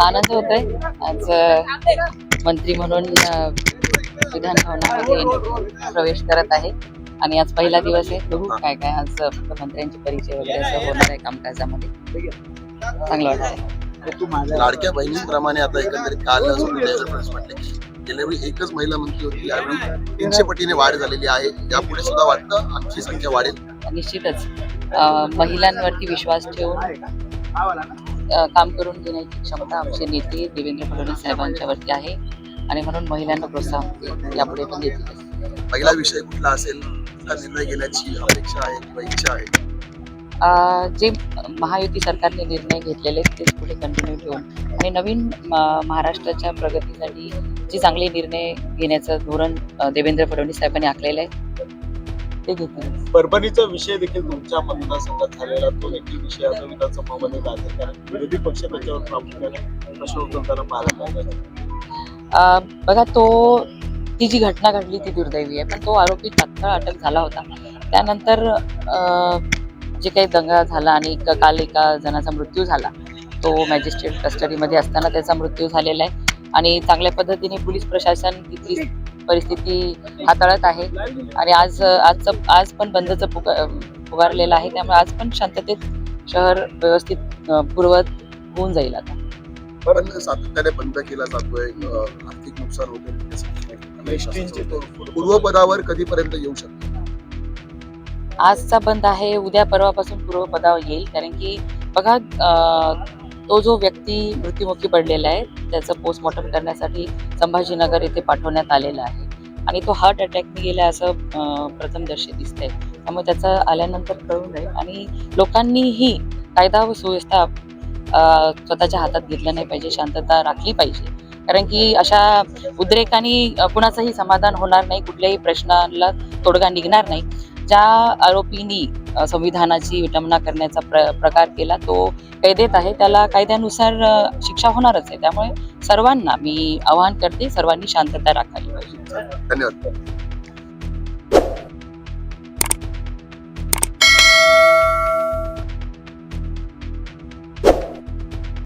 आनंद होतोय आज अ, मंत्री म्हणून अ, विधान भवनामध्ये प्रवेश करत आहे. आणि आज पहिला दिवस आहे. बघू काय काय आज मंत्र्यांचे परिचय वगैरे असं होणार आहे कामकाजामध्ये. चांगलं वाटत आहे लाडक्या बहिणींप्रमाणे आता एकंदरीत काल म्हटले. की गेल्या वेळी एकच महिला मंत्री होती. यावेळी तीनशे पटीने वाढ झालेली आहे. यापुढे सुद्धा वाटतं आमची संख्या वाढेल? निश्चितच. महिलांवरती विश्वास ठेवून काम करून घेण्याची क्षमता आमचे नेते देवेंद्र फडणवीस साहेबांच्यावरती आहे आणि म्हणून महिलांना प्रोत्साहन यापुढे पण देतील. पहिला विषय कुठला असेल? निर्णय घेण्याची अपेक्षा आहे किंवा इच्छा आहे? जे महायुती सरकारने निर्णय घेतलेले तेच पुढे कंटिन्यू ठेवून आणि नवीन म- महाराष्ट्राच्या प्रगतीसाठी जे चांगले निर्णय घेण्याचं धोरण देवेंद्र फडणवीस साहेबांनी आखलेलं आहे ते घेतील परभणीचा विषय देखील तुमच्या मतदारसंघात झालेला तो देखील विषय आता विधानसभामध्ये गाजत कारण विरोधी पक्ष त्याच्यावर प्रामुख्याने प्रश्न उचलताना पाहायला मिळाला. बघा तो ती जी घटना घडली ती दुर्दैवी आहे. पण तो आरोपी तात्काळ अटक झाला होता. त्यानंतर जे काही दंगा झाला आणि काल एका जणाचा मृत्यू झाला. तो मॅजिस्ट्रेट कस्टडीमध्ये असताना त्याचा मृत्यू झालेला आहे. आणि चांगल्या पद्धतीने पोलीस प्रशासन तिथली परिस्थिती हाताळत आहे. आणि आज आजचं आज पण बंदचं पुका पुकारलेलं आहे. त्यामुळे आज पण शांततेत शहर व्यवस्थित पूर्वत होऊन जाईल आता. पण सातत्याने बंद केला जातोय. आर्थिक नुकसान होते. पूर्वपदावर कधीपर्यंत येऊ शकतो? आजचा बंद आहे. उद्या परवापासून पूर्वपदावर येईल. कारण की बघा अं, तो जो व्यक्ती मृत्युमुखी पडलेला आहे त्याचं पोस्टमॉर्टम करण्यासाठी संभाजीनगर येथे पाठवण्यात आलेला आहे. आणि तो हार्ट अटॅकने गेला असं अं, प्रथमदर्शी दिसतंय. त्यामुळे त्याचं आल्यानंतर कळून नये आणि लोकांनीही कायदा व सुव्यवस्था स्वतःच्या हातात घेतलं नाही पाहिजे शांतता राखली पाहिजे. कारण की अशा उद्रेकाने कुणाचंही समाधान होणार नाही कुठल्याही प्रश्नाला तोडगा निघणार नाही. ज्या आरोपींनी संविधानाची विटंबना करण्याचा प्र प्रकार केला तो कैदेत आहे. त्याला कायद्यानुसार शिक्षा होणारच आहे. त्यामुळे सर्वांना मी आवाहन करते सर्वांनी शांतता राखावी पाहिजे. धन्यवाद.